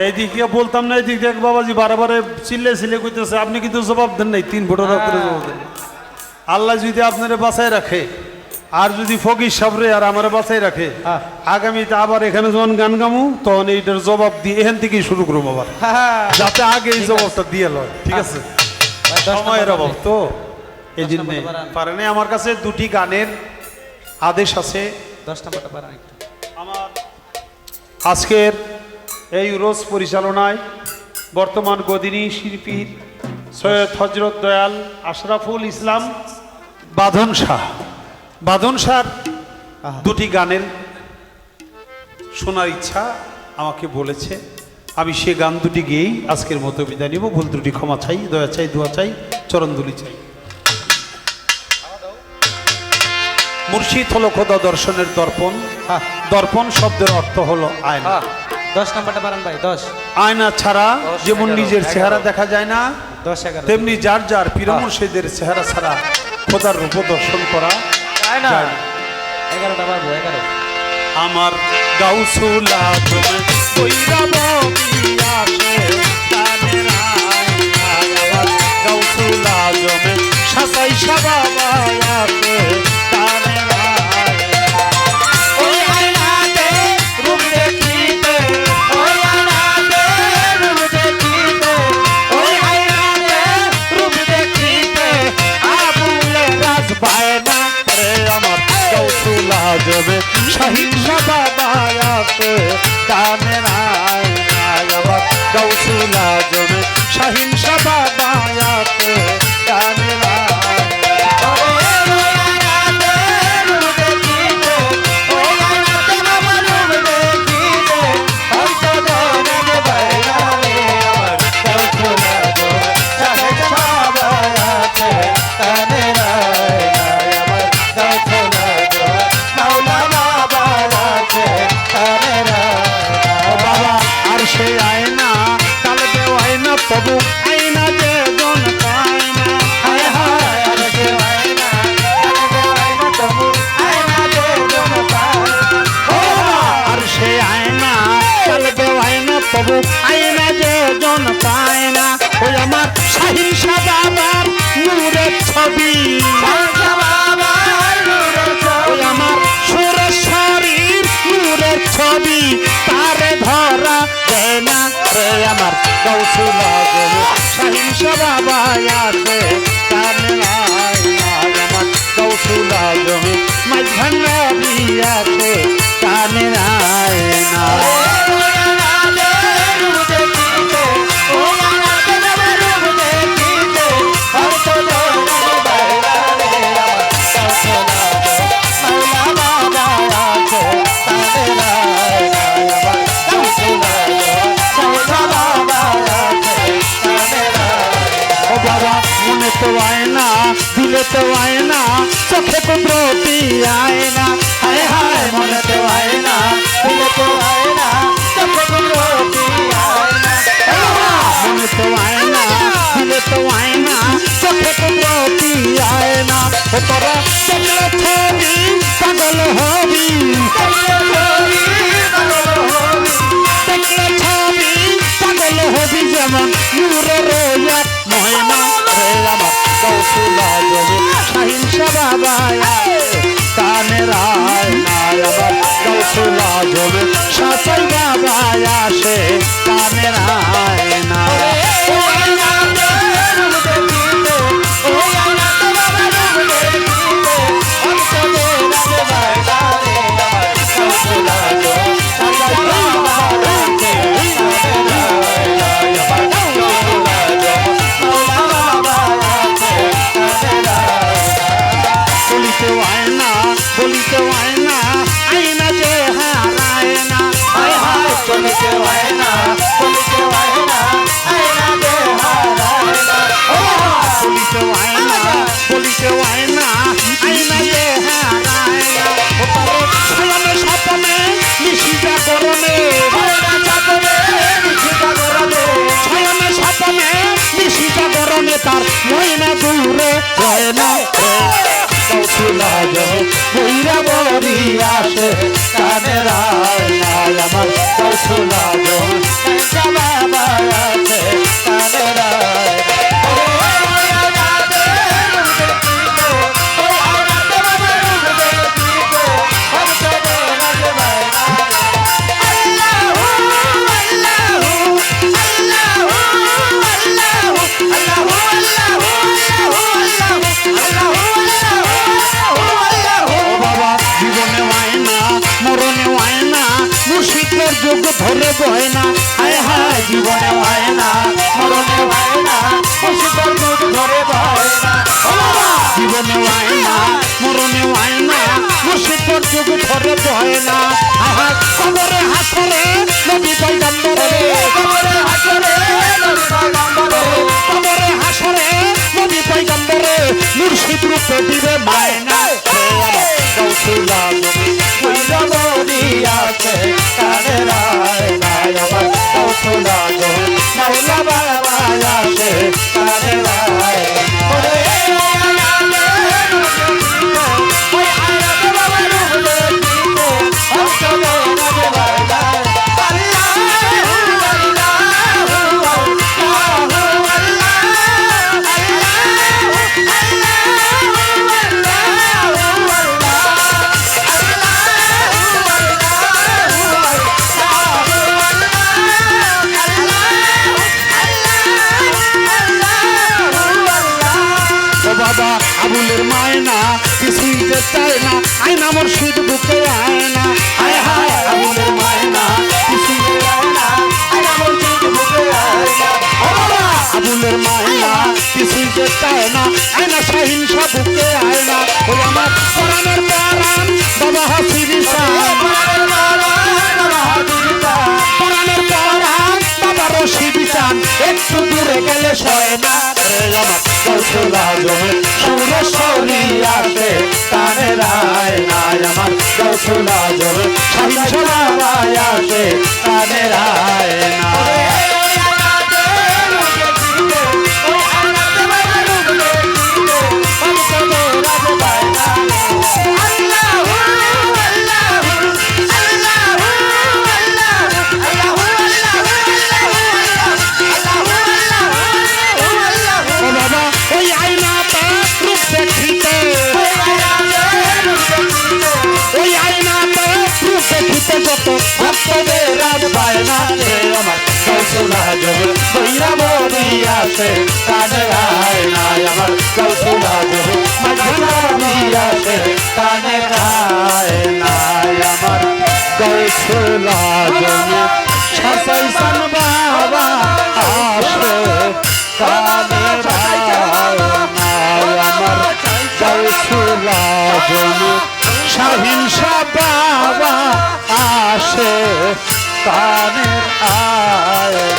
এই দিক বলতাম না এই দেখ বাবাজি বারে চিল্লে চিল্লে কইতেছে আপনি কিন্তু জবাব দেন নাই তিন ভোটের রাত্রে জবাব দেন। আল্লাহ যদি আপনারে বাঁচায় রাখে আর যদি ফকির সাবরে আর আমার বাঁচায় রাখে হ্যাঁ। আগামীতে আবার এখানে যখন গান গামু তখন এইটার জবাব দিয়ে এখান থেকেই শুরু করব আবার। যাতে আগে এই জবাবটা দিয়ে লয় ঠিক আছে? সময়ের অভাব তো এই জন্য বাড়ান। পারেনি আমার কাছে দুটি গানের আদেশ আছে। দশ নম্বরটা বাড়ান আমার আজকের এই রোজ পরিচালনায় বর্তমান গদিনী শিল্পীর সৈয়দ হজরত দয়াল আশরাফুল ইসলাম বাঁধন শাহ। বাঁধন শাহ দুটি গানের শোনার ইচ্ছা আমাকে বলেছে। আমি সে গান দুটি গেয়েই আজকের মতো বিদায় নিব। ভুল দুটি ক্ষমা চাই দয়া চাই দোয়া চাই চরণদুলি চাই। মুর্শিদ হলো খোদা দর্শনের দর্পণ। দর্পণ শব্দের অর্থ হলো আয়না। দশ নম্বরটা বাড়ান ভাই দশ। আয়না ছাড়া যেমন নিজের চেহারা দেখা যায় না দশ এগারো। তেমনি যার যার পীরমুর্শিদের চেহারা ছাড়া খোদার রূপ দর্শন করা যায় না। এগারোটা বাড়বো এগারো। আমার গাউসুলা ganhar দিলে তো আয় না চোখে কুদরতি আয় না হায় হায় মনে তো আয় না মনে তো না চোখে কুদরতি যেমন মহিমা। রে আমার কৌশলা। বাবা রায় আমার সোনা। প্রেমের যোগ ধরে বহে না হায় হায়, জীবনে হয় না মরণে হয় না অসুখের যোগ ধরে বহে না জীবনে হয় না মরণে হয় না অসুখের যোগ ধরে বহে না চায় না। আয়না মুর্শিদ বুকে আয়না হায় হায় আবুলের মায়না আবুলের মায়না কিছুই যে চায় না। আয়না শাহিন শাহ বুকে আয়না ওই আমার পরাণের পরাণ বাবা হাসি দিশা পরাণের পরাণ বাবা রশি দিশান একটু দূরে গেলে সয় না। আমার জমে সুরেশ্বরী আসে কানে রায় নাই আমার সহিংসলা আসে কানে রায় নাই। কৌশলা জোর বৈরা বলি আসে কানে রায় নাই আমার কৌশলা জোর মজনা আসে কানে রায় নাই আমার কৌশলা জমে সাসাইসান বাবা আসে কানে আমার কৌশলা জমে শাহিন শাহ বাবা আসে তাদের আয়।